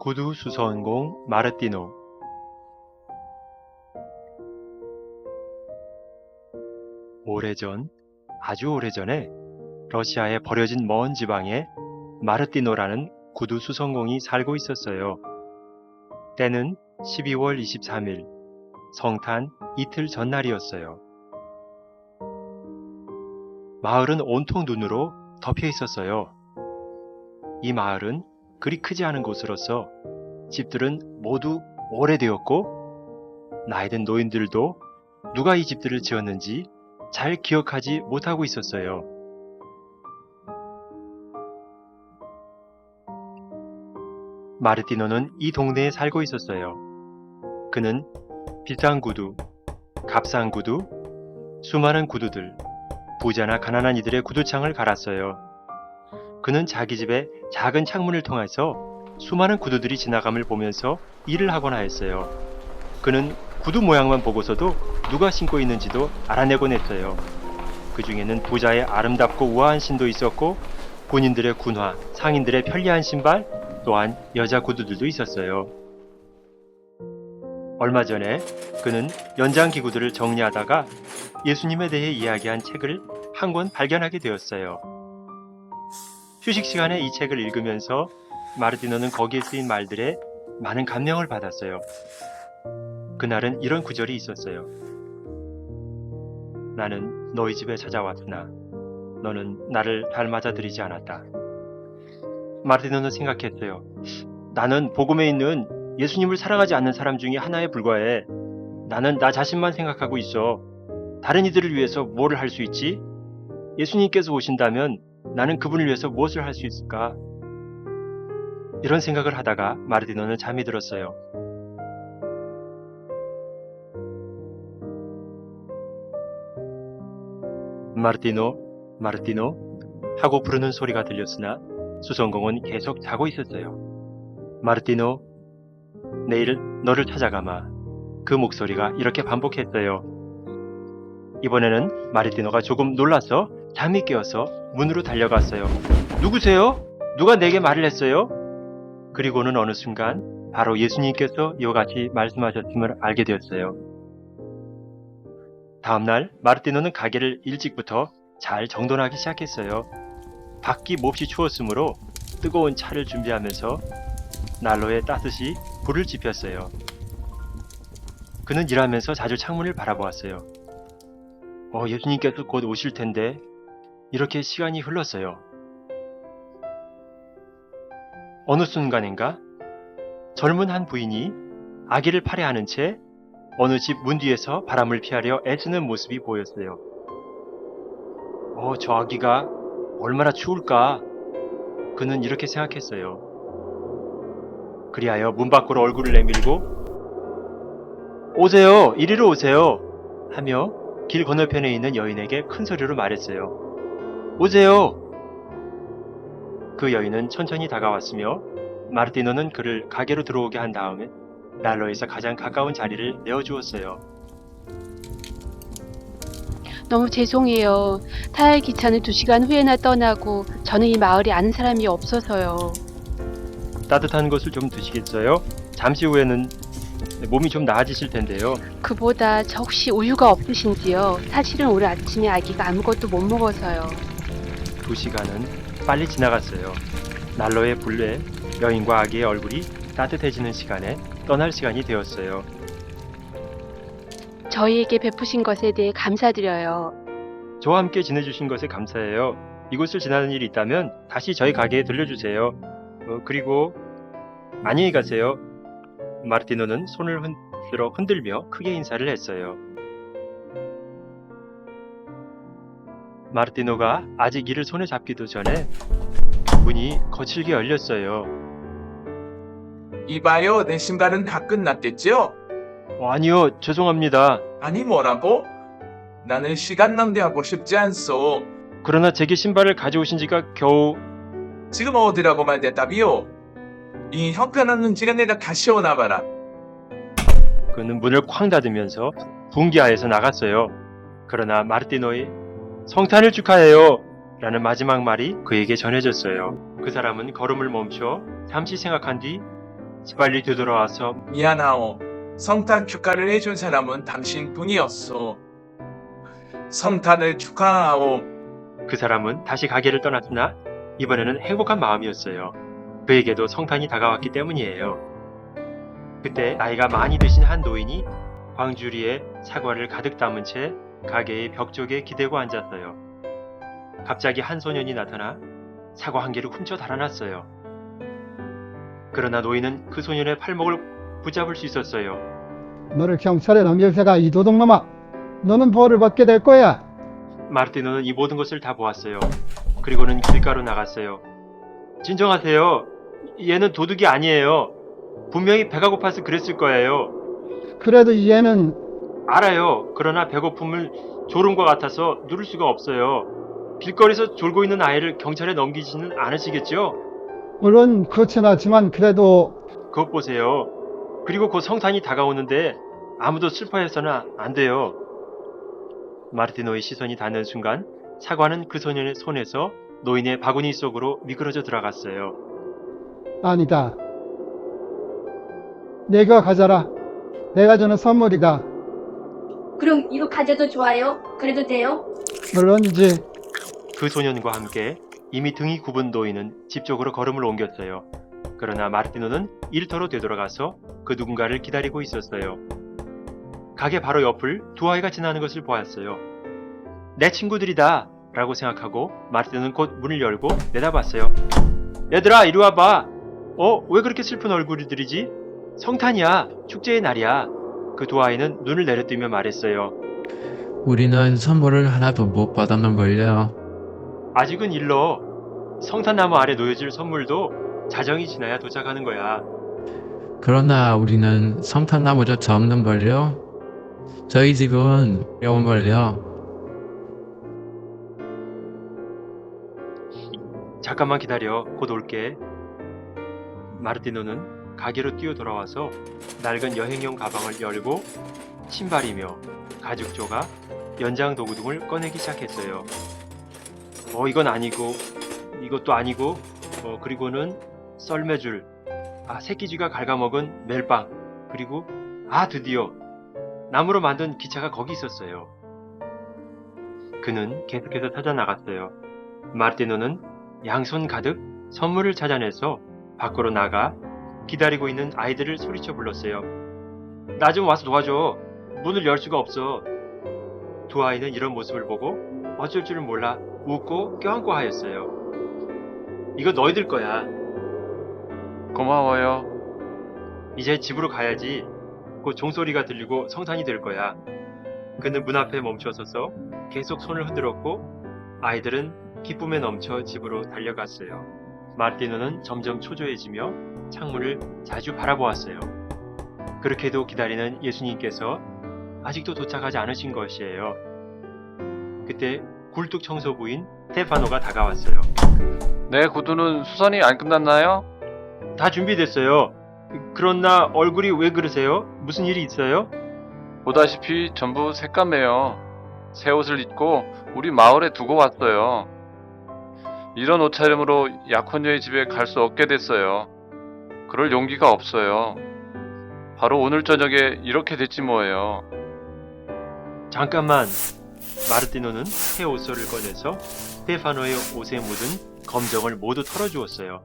구두 수선공 마르티노 오래전, 아주 오래전에 러시아에 버려진 먼 지방에 마르티노라는 구두 수선공이 살고 있었어요. 때는 12월 23일, 성탄 이틀 전날이었어요. 마을은 온통 눈으로 덮여 있었어요. 이 마을은 그리 크지 않은 곳으로서 집들은 모두 오래되었고 나이든 노인들도 누가 이 집들을 지었는지 잘 기억하지 못하고 있었어요. 마르티노는 이 동네에 살고 있었어요. 그는 비싼 구두, 값싼 구두, 수많은 구두들, 부자나 가난한 이들의 구두창을 갈았어요. 그는 자기 집에 작은 창문을 통해서 수많은 구두들이 지나감을 보면서 일을 하거나 했어요. 그는 구두 모양만 보고서도 누가 신고 있는지도 알아내곤 했어요. 그 중에는 부자의 아름답고 우아한 신도 있었고 본인들의 군화, 상인들의 편리한 신발, 또한 여자 구두들도 있었어요. 얼마 전에 그는 연장 기구들을 정리하다가 예수님에 대해 이야기한 책을 한 권 발견하게 되었어요. 휴식 시간에 이 책을 읽으면서 마르티노는 거기에 쓰인 말들에 많은 감명을 받았어요. 그날은 이런 구절이 있었어요. 나는 너희 집에 찾아왔으나 너는 나를 닮아자들이지 않았다. 마르티노는 생각했어요. 나는 복음에 있는 예수님을 사랑하지 않는 사람 중에 하나에 불과해. 나는 나 자신만 생각하고 있어. 다른 이들을 위해서 뭐를 할 수 있지? 예수님께서 오신다면 나는 그분을 위해서 무엇을 할 수 있을까? 이런 생각을 하다가 마르티노는 잠이 들었어요. 마르티노, 마르티노 하고 부르는 소리가 들렸으나 수성공은 계속 자고 있었어요. 마르티노, 내일 너를 찾아가마. 그 목소리가 이렇게 반복했어요. 이번에는 마르티노가 조금 놀라서 잠이 깨어서 문으로 달려갔어요. 누구세요? 누가 내게 말을 했어요? 그리고는 어느 순간 바로 예수님께서 이와 같이 말씀하셨음을 알게 되었어요. 다음날 마르티노는 가게를 일찍부터 잘 정돈하기 시작했어요. 밖이 몹시 추웠으므로 뜨거운 차를 준비하면서 난로에 따뜻이 불을 지폈어요. 그는 일하면서 자주 창문을 바라보았어요. 어, 예수님께서 곧 오실 텐데 이렇게 시간이 흘렀어요. 어느 순간인가 젊은 한 부인이 아기를 팔에하는 채 어느 집 문 뒤에서 바람을 피하려 애쓰는 모습이 보였어요. 어, 저 아기가 얼마나 추울까? 그는 이렇게 생각했어요. 그리하여 문 밖으로 얼굴을 내밀고 오세요! 이리로 오세요! 하며 길 건너편에 있는 여인에게 큰 소리로 말했어요. 오세요! 그 여인은 천천히 다가왔으며 마르티노는 그를 가게로 들어오게 한 다음에 난로에서 가장 가까운 자리를 내어주었어요. 너무 죄송해요. 타야 기차는 2시간 후에나 떠나고 저는 이 마을에 아는 사람이 없어서요. 따뜻한 것을 좀 드시겠어요? 잠시 후에는 몸이 좀 나아지실 텐데요. 그보다 저 혹시 우유가 없으신지요? 사실은 오늘 아침에 아기가 아무것도 못 먹어서요. 두 시간은 빨리 지나갔어요. 난로의 불에 여인과 아기의 얼굴이 따뜻해지는 시간에 떠날 시간이 되었어요. 저희에게 베푸신 것에 대해 감사드려요. 저와 함께 지내주신 것에 감사해요. 이곳을 지나는 일이 있다면 다시 저희 가게에 들려주세요. 어, 그리고 안녕히 가세요. 마르티노는 손을 흔들어 흔들며 크게 인사를 했어요. 마르티노가 아직 이를 손에 잡기도 전에 문이 거칠게 열렸어요. 이봐요, 내 신발은 다 끝났댔죠? 어, 아니요, 죄송합니다. 아니 뭐라고? 나는 시간 낭비하고 싶지 않소. 그러나 제게 신발을 가져오신 지가 겨우 지금 어디라고 말대답이요? 이 형편없는 지간에다 다시 오나 봐라. 그는 문을 쾅 닫으면서 분기하에서 나갔어요. 그러나 마르티노의 성탄을 축하해요. 라는 마지막 말이 그에게 전해졌어요. 그 사람은 걸음을 멈춰 잠시 생각한 뒤 빨리 되돌아와서 미안하오. 성탄 축하를 해준 사람은 당신뿐이었어. 성탄을 축하하오. 그 사람은 다시 가게를 떠났으나 이번에는 행복한 마음이었어요. 그에게도 성탄이 다가왔기 때문이에요. 그때 나이가 많이 드신 한 노인이 광주리에 사과를 가득 담은 채 가게의 벽 쪽에 기대고 앉았어요. 갑자기 한 소년이 나타나 사과 한 개를 훔쳐 달아났어요. 그러나 노인은 그 소년의 팔목을 붙잡을 수 있었어요. 너를 경찰에 넘길 새가 이 도둑놈아. 너는 벌을 받게 될 거야. 마르티노는 이 모든 것을 다 보았어요. 그리고는 길가로 나갔어요. 진정하세요. 얘는 도둑이 아니에요. 분명히 배가 고파서 그랬을 거예요. 그래도 얘는 알아요. 그러나 배고픔을 졸음과 같아서 누를 수가 없어요. 길거리에서 졸고 있는 아이를 경찰에 넘기지는 않으시겠죠? 물론 그렇진 않지만 그래도 그것 보세요. 그리고 곧 성탄이 다가오는데 아무도 슬퍼해서는 안 돼요. 마르티노의 시선이 닿는 순간 사과는 그 소년의 손에서 노인의 바구니 속으로 미끄러져 들어갔어요. 아니다. 내가 가져라. 내가 주는 선물이다. 그럼 이거 가져도 좋아요? 그래도 돼요? 물론이지. 그 소년과 함께 이미 등이 굽은 노인은 집 쪽으로 걸음을 옮겼어요. 그러나 마르티노는 일터로 되돌아가서 그 누군가를 기다리고 있었어요. 가게 바로 옆을 두 아이가 지나는 것을 보았어요. 내 친구들이다! 라고 생각하고 마르티노는 곧 문을 열고 내다봤어요. 얘들아, 이리 와봐! 어? 왜 그렇게 슬픈 얼굴들이지? 성탄이야! 축제의 날이야! 그 두 아이는 눈을 내려뜨며 말했어요. 우리는 선물을 하나도 못 받았는 걸요. 아직은 일러. 성탄나무 아래 놓여질 선물도 자정이 지나야 도착하는 거야. 그러나 우리는 성탄나무조차 없는 걸요. 저희 집은 매운걸요. 잠깐만 기다려. 곧 올게. 마르티노는 가게로 뛰어 돌아와서 낡은 여행용 가방을 열고 신발이며 가죽 조각, 연장 도구 등을 꺼내기 시작했어요. 어, 이건 아니고, 이것도 아니고, 어, 그리고는 썰매줄, 아, 새끼쥐가 갉아먹은 멜빵, 그리고, 아, 드디어, 나무로 만든 기차가 거기 있었어요. 그는 계속해서 찾아 나갔어요. 마르티노는 양손 가득 선물을 찾아내서 밖으로 나가 기다리고 있는 아이들을 소리쳐 불렀어요. 나 좀 와서 도와줘. 문을 열 수가 없어. 두 아이는 이런 모습을 보고 어쩔 줄을 몰라 웃고 껴안고 하였어요. 이거 너희들 거야. 고마워요. 이제 집으로 가야지. 곧 종소리가 들리고 성탄이 될 거야. 그는 문 앞에 멈춰서서 계속 손을 흔들었고 아이들은 기쁨에 넘쳐 집으로 달려갔어요. 마르티노는 점점 초조해지며 창문을 자주 바라보았어요. 그렇게도 기다리는 예수님께서 아직도 도착하지 않으신 것이에요. 그때 굴뚝 청소부인 스테파노가 다가왔어요. 내 구두는 수선이 안 끝났나요? 다 준비됐어요. 그러나 얼굴이 왜 그러세요? 무슨 일이 있어요? 보다시피 전부 색감해요. 새 옷을 입고 우리 마을에 두고 왔어요. 이런 옷차림으로 약혼녀의 집에 갈 수 없게 됐어요. 그럴 용기가 없어요. 바로 오늘 저녁에 이렇게 됐지 뭐예요. 잠깐만. 마르티노는 새 옷소를 꺼내서 스테파노의 옷에 묻은 검정을 모두 털어주었어요.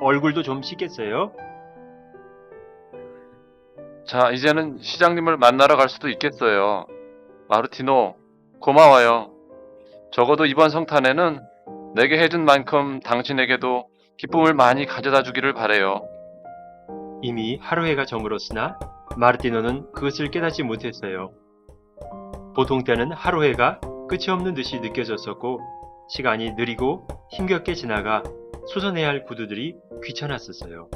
얼굴도 좀 씻겠어요? 자, 이제는 시장님을 만나러 갈 수도 있겠어요. 마르티노, 고마워요. 적어도 이번 성탄에는 내게 해준 만큼 당신에게도 기쁨을 많이 가져다 주기를 바래요. 이미 하루 해가 저물었으나 마르티노는 그것을 깨닫지 못했어요. 보통 때는 하루 해가 끝이 없는 듯이 느껴졌었고 시간이 느리고 힘겹게 지나가 수선해야 할 구두들이 귀찮았었어요.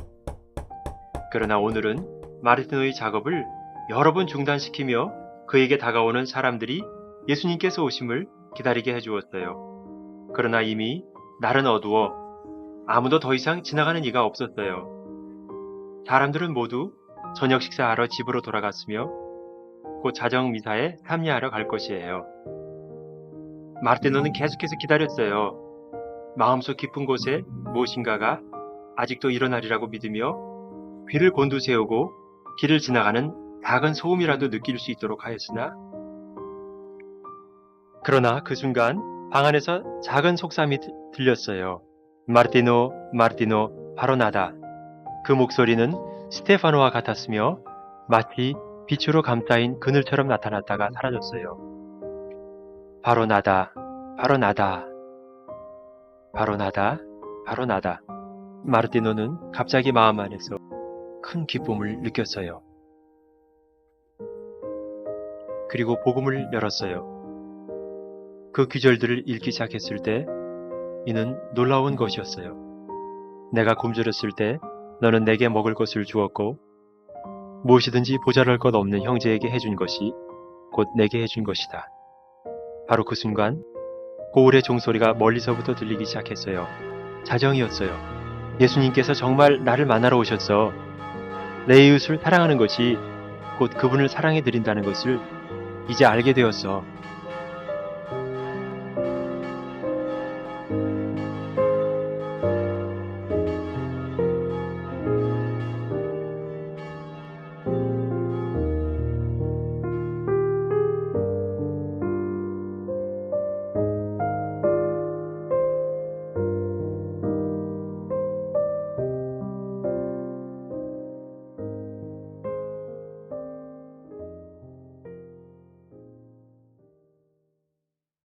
그러나 오늘은 마르티노의 작업을 여러 번 중단시키며 그에게 다가오는 사람들이 예수님께서 오심을 기다리게 해주었어요. 그러나 이미 날은 어두워 아무도 더 이상 지나가는 이가 없었어요. 사람들은 모두 저녁 식사하러 집으로 돌아갔으며 곧 자정 미사에 참여하러 갈 것이에요. 마르티노는 계속해서 기다렸어요. 마음속 깊은 곳에 무엇인가가 아직도 일어나리라고 믿으며 귀를 곤두세우고 길을 지나가는 작은 소음이라도 느낄 수 있도록 하였으나 그러나 그 순간 방 안에서 작은 속삼이 드- 들렸어요. 마르티노, 마르티노, 바로 나다. 그 목소리는 스테파노와 같았으며 마치 빛으로 감싸인 그늘처럼 나타났다가 사라졌어요. 바로 나다, 바로 나다, 바로 나다, 바로 나다. 마르티노는 갑자기 마음 안에서 큰 기쁨을 느꼈어요. 그리고 복음을 열었어요. 그 귀절들을 읽기 시작했을 때 이는 놀라운 것이었어요. 내가 굶주렸을 때 너는 내게 먹을 것을 주었고 무엇이든지 보잘할 것 없는 형제에게 해준 것이 곧 내게 해준 것이다. 바로 그 순간 고울의 종소리가 멀리서부터 들리기 시작했어요. 자정이었어요. 예수님께서 정말 나를 만나러 오셨어. 내 이웃을 사랑하는 것이 곧 그분을 사랑해 드린다는 것을 이제 알게 되었어.